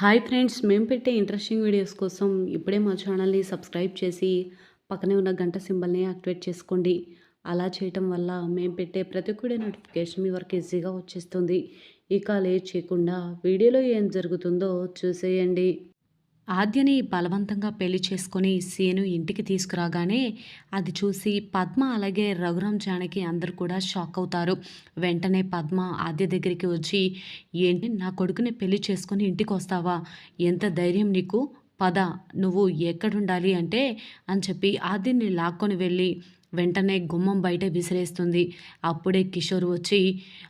Hi friends మేము పెట్టే interesting videos కోసం ఇప్పుడే మా ఛానల్ని సబ్స్క్రైబ్ చేసి పక్కనే ఉన్న గంట సింబల్ని యాక్టివేట్ చేసుకోండి. అలా చేయటం వల్ల మేము పెట్టే ప్రతి ఒక్కడి నోటిఫికేషన్ మీ వరకు ఈజీగా వచ్చేస్తుంది. ఇక లేట్ చేయకుండా వీడియోలో ఏం జరుగుతుందో చూసేయండి. ఆద్యని బలవంతంగా పెళ్ళి చేసుకొని సీను ఇంటికి తీసుకురాగానే అది చూసి పద్మ అలాగే రఘురాం జానకి అందరు కూడా షాక్ అవుతారు. వెంటనే పద్మ ఆద్య దగ్గరికి వచ్చి ఏంటి నా కొడుకుని పెళ్ళి చేసుకొని ఇంటికి వస్తావా? ఎంత ధైర్యం నీకు? పద నువ్వు ఎక్కడుండాలి అంటే అని చెప్పి ఆద్యని లాక్కొని వెళ్ళి వెంటనే గుమ్మం బయట విసిరేస్తుంది. అప్పుడే కిషోర్ వచ్చి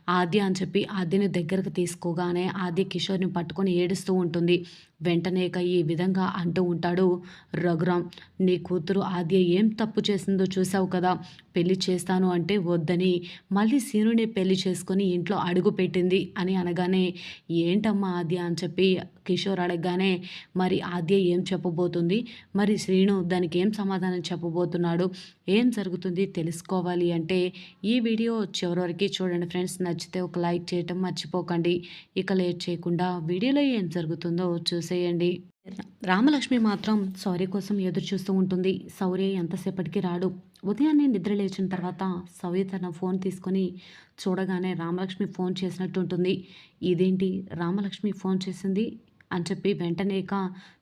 ఆద్య అని చెప్పి ఆద్యని దగ్గరకు తీసుకోగానే ఆద్య కిషోర్ని పట్టుకొని ఏడుస్తూ ఉంటుంది. వెంటనే ఇక ఈ విధంగా అంటూ ఉంటాడు. రఘురామ్ నీ కూతురు ఆద్య ఏం తప్పు చేసిందో చూసావు కదా. పెళ్ళి చేస్తాను అంటే వద్దని మళ్ళీ సీనుని పెళ్ళి చేసుకుని ఇంట్లో అడుగు పెట్టింది అని అనగానే ఏంటమ్మా ఆద్య? అని చెప్పి కిషోర్ అడగగానే మరి ఆద్య ఏం చెప్పబోతుంది? మరి శ్రీను దానికి ఏం సమాధానం చెప్పబోతున్నాడు? ఏం జరుగుతుంది తెలుసుకోవాలి అంటే ఈ వీడియో చివరి వరకు చూడండి ఫ్రెండ్స్. నచ్చితే ఒక లైక్ చేయటం మర్చిపోకండి. ఇక లేట్ చేయకుండా వీడియోలో ఏం జరుగుతుందో చూసేయండి. రామలక్ష్మి మాత్రం సౌర్య కోసం ఎదురు చూస్తూ ఉంటుంది. సౌర్య ఎంతసేపటికి రాడు. ఉదయాన్నే నిద్ర లేచిన తర్వాత సౌర్య తన ఫోన్ తీసుకొని చూడగానే రామలక్ష్మి ఫోన్ చేసినట్టు ఉంటుంది. ఇదేంటి? రామలక్ష్మి ఫోన్ చేసింది? అని చెప్పి వెంటనే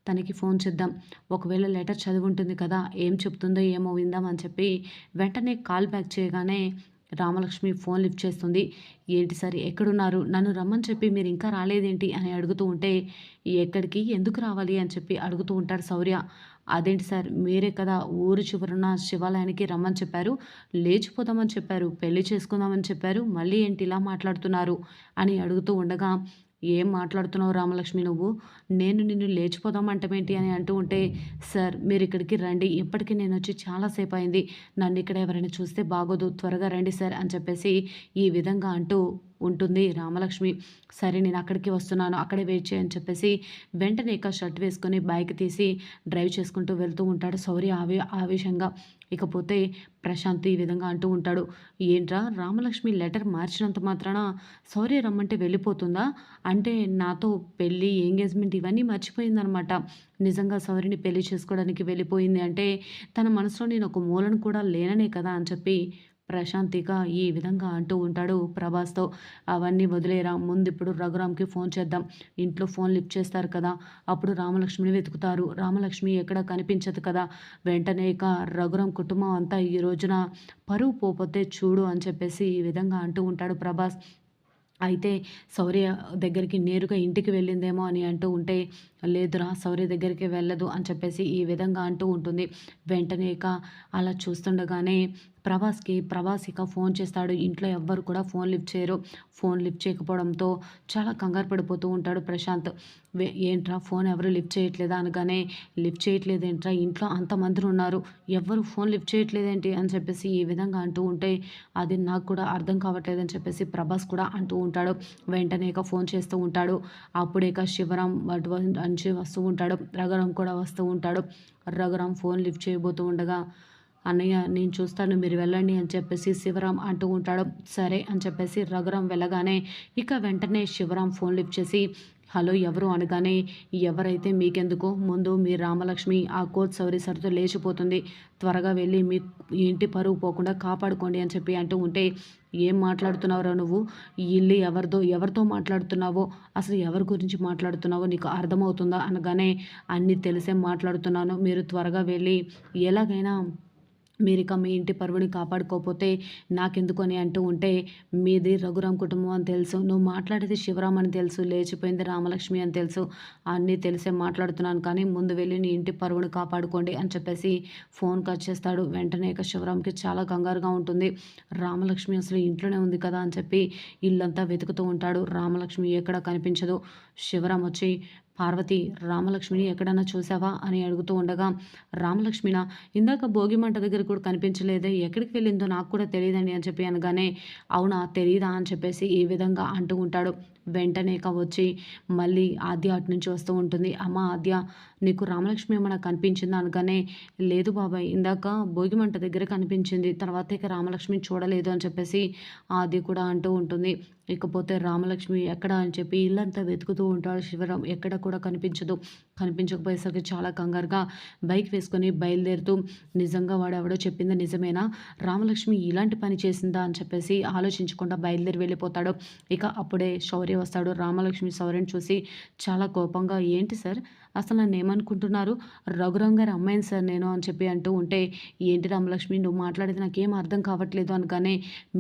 తనకి ఫోన్ చేద్దాం. ఒకవేళ లెటర్ చదివి ఉంటుంది కదా ఏం చెప్తుందో ఏమో విందాం అని చెప్పి వెంటనే కాల్ బ్యాక్ చేయగానే రామలక్ష్మి ఫోన్ లిఫ్ట్ చేస్తుంది. ఏంటి సార్ ఎక్కడున్నారు? నన్ను రమ్మని చెప్పి మీరు ఇంకా రాలేదేంటి? అని అడుగుతూ ఉంటే ఎక్కడికి? ఎందుకు రావాలి? అని చెప్పి అడుగుతూ ఉంటారు శౌర్య. అదేంటి సార్ మీరే కదా ఊరు చివరున్న శివాలయానికి రమ్మని చెప్పారు. లేచిపోదామని చెప్పారు. పెళ్ళి చేసుకుందామని చెప్పారు. మళ్ళీ ఏంటి ఇలా మాట్లాడుతున్నారు? అని అడుగుతూ ఉండగా ఏం మాట్లాడుతున్నావు రామలక్ష్మి నువ్వు? నేను నిన్ను లేచిపోదాం అంటమేంటి అని అంటూ ఉంటే సార్ మీరు ఇక్కడికి రండి. ఇప్పటికీ నేను వచ్చి చాలాసేపు అయింది నన్ను ఇక్కడ ఎవరైనా చూస్తే బాగోదు. త్వరగా రండి సార్ అని చెప్పేసి ఈ విధంగా అంటూ ఉంటుంది. రామలక్ష్మి సరే నేను అక్కడికి వస్తున్నాను అక్కడే వెయిట్ చేయని చెప్పేసి వెంటనే ఇక షర్ట్ వేసుకొని బైక్ తీసి డ్రైవ్ చేసుకుంటూ వెళ్తూ ఉంటాడు శౌర్య ఆవే ఆవేశంగా. ఇకపోతే ప్రశాంత్ ఈ విధంగా అంటూ ఉంటాడు ఏంట్రా రామలక్ష్మి లెటర్ మార్చినంత మాత్రాన సౌర్య రమ్మంటే వెళ్ళిపోతుందా? అంటే నాతో పెళ్ళి ఎంగేజ్మెంట్ ఇవన్నీ మర్చిపోయిందనమాట. నిజంగా సౌర్యని పెళ్ళి చేసుకోవడానికి వెళ్ళిపోయింది అంటే తన మనసులో నేను ఒక మూలను కూడా లేననే కదా అని చెప్పి ప్రశాంతిగా ఈ విధంగా అంటూ ఉంటాడు ప్రభాస్తో. అవన్నీ వదిలేరా ముందు ఇప్పుడు రఘురామ్కి ఫోన్ చేద్దాం. ఇంట్లో ఫోన్ లిఫ్ట్ చేస్తారు కదా అప్పుడు రామలక్ష్మిని వెతుకుతారు. రామలక్ష్మి ఎక్కడ కనిపించదు కదా. వెంటనే ఇక రఘురామ్ కుటుంబం అంతా ఈ రోజున పరువు పోతే చూడు అని చెప్పేసి ఈ విధంగా అంటూ ఉంటాడు ప్రభాస్. అయితే శౌర్య దగ్గరికి నేరుగా ఇంటికి వెళ్ళిందేమో అని అంటూ ఉంటే లేదురా శౌర్య దగ్గరికి వెళ్ళదు అని చెప్పేసి ఈ విధంగా అంటూ ఉంటుంది. వెంటనే ఇక అలా చూస్తుండగానే ప్రభాస్కి ప్రభాస్ ఇక ఫోన్ చేస్తాడు. ఇంట్లో ఎవ్వరు కూడా ఫోన్ లిఫ్ట్ చేయరు. ఫోన్ లిఫ్ట్ చేయకపోవడంతో చాలా కంగారు పడిపోతూ ఉంటాడు ప్రశాంత్. ఏంట్రా ఫోన్ ఎవరు లిఫ్ట్ చేయట్లేదా? అనగానే లిఫ్ట్ చేయట్లేదు ఏంట్రా ఇంట్లో అంతమంది ఉన్నారు. ఎవ్వరు ఫోన్ లిఫ్ట్ చేయట్లేదేంటి? అని చెప్పేసి ఈ విధంగా అంటూ ఉంటే అది నాకు కూడా అర్థం కావట్లేదని చెప్పేసి ప్రభాస్ కూడా అంటూ ఉంటాడు. వెంటనే ఇక ఫోన్ చేస్తూ ఉంటాడు. అప్పుడే ఇక శివరాం వాటి నుంచి వస్తూ ఉంటాడు. రఘురాం కూడా వస్తూ ఉంటాడు. రఘురాం ఫోన్ లిఫ్ట్ చేయబోతూ ఉండగా అన్నయ్య నేను చూస్తాను మీరు వెళ్ళండి అని చెప్పేసి శివరాం అంటూ ఉంటాడు. సరే అని చెప్పేసి రఘురాం వెళ్ళగానే ఇక వెంటనే శివరాం ఫోన్ లిఫ్ట్ చేసి హలో ఎవరు? అనగానే ఎవరైతే మీకెందుకు? ముందు మీ రామలక్ష్మి ఆ కోచ్ సౌరి సరితో లేచిపోతుంది. త్వరగా వెళ్ళి మీ ఇంటి పరువు పోకుండా కాపాడుకోండి అని చెప్పి అంటూ ఉంటే ఏం మాట్లాడుతున్నావురా నువ్వు? ఇల్లు ఎవరిదో ఎవరితో మాట్లాడుతున్నావో? అసలు ఎవరి గురించి మాట్లాడుతున్నావో నీకు అర్థమవుతుందా? అనగానే అన్నీ తెలిసే మాట్లాడుతున్నాను. మీరు త్వరగా వెళ్ళి ఎలాగైనా మీరు ఇక మీ ఇంటి పరువుని కాపాడుకోకపోతే నాకెందుకు అని అంటూ ఉంటే మీది రఘురామ్ కుటుంబం అని తెలుసు. నువ్వు మాట్లాడేది శివరామ్ అని తెలుసు. లేచిపోయింది రామలక్ష్మి అని తెలుసు. అన్నీ తెలిసే మాట్లాడుతున్నాను కానీ ముందు వెళ్ళి నీ ఇంటి పరువుని కాపాడుకోండి అని చెప్పేసి ఫోన్ కట్ చేస్తాడు. వెంటనే ఇక శివరామ్కి చాలా కంగారుగా ఉంటుంది. రామలక్ష్మి అసలు ఇంట్లోనే ఉంది కదా అని చెప్పి ఇల్లంతా వెతుకుతూ ఉంటాడు. రామలక్ష్మి ఎక్కడ కనిపించదు. శివరామ్ వచ్చి పార్వతి రామలక్ష్మిని ఎక్కడన్నా చూసావా? అని అడుగుతూ ఉండగా రామలక్ష్మిన ఇందాక భోగి మంట దగ్గర కూడా కనిపించలేదే. ఎక్కడికి వెళ్ళిందో నాకు కూడా తెలియదండి అని చెప్పి అనగానే అవునా తెలియదా అని చెప్పేసి ఈ విధంగా అంటూ ఉంటాడు. వెంటనే వచ్చి మళ్ళీ ఆద్య అటు నుంచి వస్తూ ఉంటుంది. అమ్మ ఆద్య నీకు రామలక్ష్మి ఏమైనా కనిపించిందా అనగానే లేదు బాబాయ్ ఇందాక భోగిమంట దగ్గర కనిపించింది తర్వాత ఇక రామలక్ష్మి చూడలేదు అని చెప్పేసి ఆది కూడా అంటూ ఉంటుంది. ఇకపోతే రామలక్ష్మి ఎక్కడ అని చెప్పి ఇల్లంతా వెతుకుతూ ఉంటాడు శివరాం. ఎక్కడ కూడా కనిపించదు. కనిపించకపోయేసరికి చాలా కంగారుగా బైక్ వేసుకొని బయలుదేరుతూ నిజంగా వాడు ఎవడో చెప్పింది నిజమేనా? రామలక్ష్మి ఇలాంటి పని చేసిందా? అని చెప్పేసి ఆలోచించకుండా బయలుదేరి వెళ్ళిపోతాడు. ఇక అప్పుడే శౌర్య వస్తాడు. రామలక్ష్మి శౌర్యని చూసి చాలా కోపంగా ఏంటి సార్? అసలు నన్ను ఏమనుకుంటున్నారు? రఘురామ్ గారి అమ్మాయిని సార్ నేను అని చెప్పి అంటూ ఉంటే ఏంటి రామలక్ష్మి నువ్వు మాట్లాడేది నాకేం అర్థం కావట్లేదు అనగానే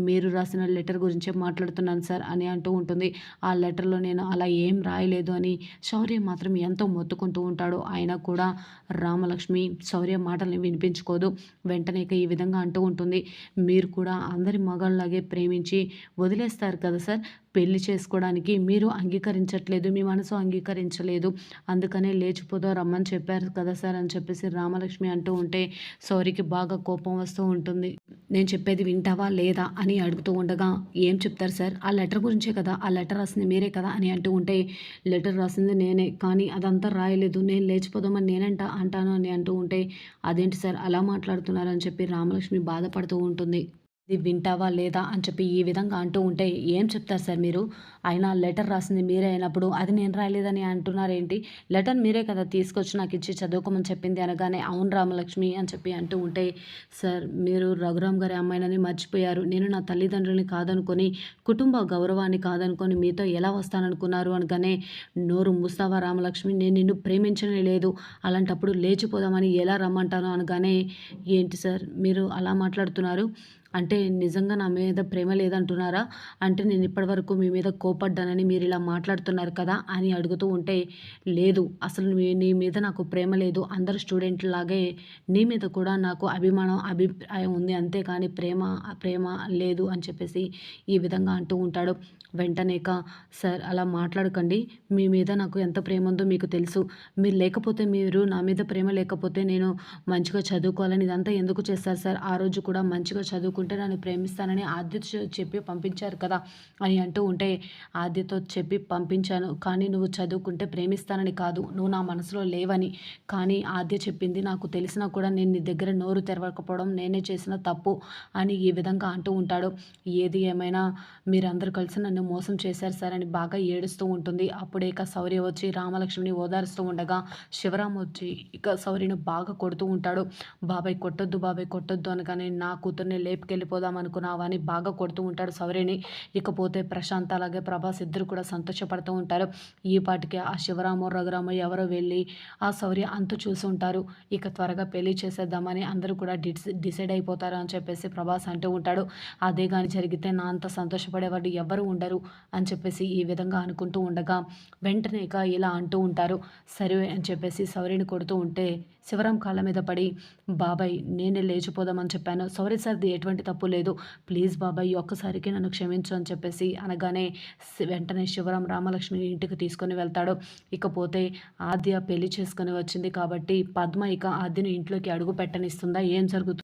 మీరు రాసిన లెటర్ గురించే మాట్లాడుతున్నాను సార్ అని అంటూ ఉంటుంది. ఆ లెటర్లో నేను అలా ఏం రాయలేదు అని శౌర్య మాత్రం ఎంతో మొత్తుకుంటూ ఉంటాడు. అయినా కూడా రామలక్ష్మి శౌర్య మాటల్ని వినిపించుకోదు. వెంటనే ఇక ఈ విధంగా అంటూ ఉంటుంది. మీరు కూడా అందరి మగాళ్ళలాగే ప్రేమించి వదిలేస్తారు కదా సార్? పెళ్ళి చేసుకోవడానికి మీరు అంగీకరించట్లేదు మీ మనసు అంగీకరించలేదు. అందుకనే లేచిపోదో రమ్మని చెప్పారు కదా సార్ అని చెప్పేసి రామలక్ష్మి అంటూ ఉంటే సౌరికి బాగా కోపం వస్తూ ఉంటుంది. నేను చెప్పేది వింటావా లేదా అని అడుగుతూ ఉండగా ఏం చెప్తారు సార్? ఆ లెటర్ గురించే కదా? ఆ లెటర్ రాసింది మీరే కదా? అని అంటూ ఉంటే లెటర్ రాసింది నేనే కానీ అదంతా రాయలేదు. నేను లేచిపోదామని నేనంట అంటాను అని అంటూ ఉంటే అదేంటి సార్? అలా మాట్లాడుతున్నారని చెప్పి రామలక్ష్మి బాధపడుతూ ఉంటుంది. ఇది వింటావా లేదా అని చెప్పి ఈ విధంగా అంటూ ఉంటే ఏం చెప్తారు సార్ మీరు? అయినా లెటర్ రాసింది మీరే అయినప్పుడు అది నేను రాయలేదని అంటున్నారేంటి? లెటర్ మీరే కదా తీసుకొచ్చి నాకు ఇచ్చి చదువుకోమని చెప్పింది అనగానే అవును రామలక్ష్మి అని చెప్పి అంటూ ఉంటే సార్ మీరు రఘురామ్ గారి అమ్మాయినని మర్చిపోయారు. నేను నా తల్లిదండ్రులని కాదనుకొని కుటుంబ గౌరవాన్ని కాదనుకొని మీతో ఎలా వస్తాననుకున్నారు? అనగానే నోరు ముస్తావా రామలక్ష్మి? నేను నిన్ను ప్రేమించనే లేదు. అలాంటప్పుడు లేచిపోదామని ఎలా రమ్మంటాను? అనగానే ఏంటి సార్ మీరు అలా మాట్లాడుతున్నారు? అంటే నిజంగా నా మీద ప్రేమ లేదంటున్నారా? అంటే నేను ఇప్పటివరకు మీ మీద కోపడ్డానని మీరు ఇలా మాట్లాడుతున్నారు కదా అని అడుగుతూ ఉంటే లేదు అసలు నీ మీద నాకు ప్రేమ లేదు. అందరు స్టూడెంట్లాగే నీ మీద కూడా నాకు అభిమానం అభిప్రాయం ఉంది. అంతేకాని ప్రేమ ప్రేమ లేదు అని చెప్పేసి ఈ విధంగా అంటూ ఉంటాడు. వెంటనేక సార్ అలా మాట్లాడకండి. మీ మీద నాకు ఎంత ప్రేమ ఉందో మీకు తెలుసు. మీరు లేకపోతే మీరు నా మీద ప్రేమ లేకపోతే నేను మంచిగా చదువుకోవాలని ఇదంతా ఎందుకు చేస్తారు సార్? ఆ రోజు కూడా మంచిగా అనుకుంటే నన్ను ప్రేమిస్తానని ఆద్య చెప్పి పంపించారు కదా అని అంటూ ఉంటే ఆద్యతో చెప్పి పంపించాను. కానీ నువ్వు చదువుకుంటే ప్రేమిస్తానని కాదు. నువ్వు నా మనసులో లేవని. కానీ ఆద్య చెప్పింది నాకు తెలిసినా కూడా నేను నీ దగ్గర నోరు తెరవకపోవడం నేనే చేసిన తప్పు అని ఈ విధంగా అంటూ ఉంటాడు. ఏది ఏమైనా మీరందరూ కలిసి నన్ను మోసం చేశారు సార్ అని బాగా ఏడుస్తూ ఉంటుంది. అప్పుడే ఇక శౌర్య వచ్చి రామలక్ష్మిని ఓదారుస్తూ ఉండగా శివరాం వచ్చి ఇక శౌర్యను బాగా కొడుతూ ఉంటాడు. బాబాయ్ కొట్టొద్దు బాబాయ్ కొట్టొద్దు అనగానే నా కూతుర్ని వెళ్ళిపోదాం అనుకున్నావా అని బాగా కొడుతూ ఉంటాడు శౌర్యని ఇకపోతే ప్రశాంత్ అలాగే ప్రభాస్ ఇద్దరు కూడా సంతోషపడుతూ ఉంటారు. ఈ పాటికి ఆ శివరాము రఘురాము ఎవరో వెళ్ళి ఆ సౌర్య అంత చూసి ఉంటారు. ఇక త్వరగా పెళ్ళి చేసేద్దామని అందరూ కూడా డిసైడ్ అయిపోతారు అని చెప్పేసి ప్రభాస్ అంటూ ఉంటాడు. అదే కానీ జరిగితే నా అంత సంతోషపడేవాడు ఎవరు ఉండరు అని చెప్పేసి ఈ విధంగా అనుకుంటూ ఉండగా వెంటనే ఇక ఇలా అంటూ ఉంటారు. సరే అని చెప్పేసి సౌరిని కొడుతూ ఉంటే శివరాం కాళ్ళ మీద పడి బాబాయ్ నేనే లేచిపోదామని చెప్పాను. సౌరి సార్ది ఎటువంటి తప్పు లేదు. ప్లీజ్ బాబాయ్ ఒక్కసారికి నన్ను క్షమించు అని చెప్పేసి అనగానే వెంటనే శివరాం రామలక్ష్మి ఇంటికి తీసుకొని వెళ్తాడు. ఇకపోతే ఆద్య పెళ్ళి చేసుకొని వచ్చింది కాబట్టి పద్మ ఇక ఆద్యను ఇంట్లోకి అడుగు పెట్టనిస్తుందా? ఏం జరుగుతుంది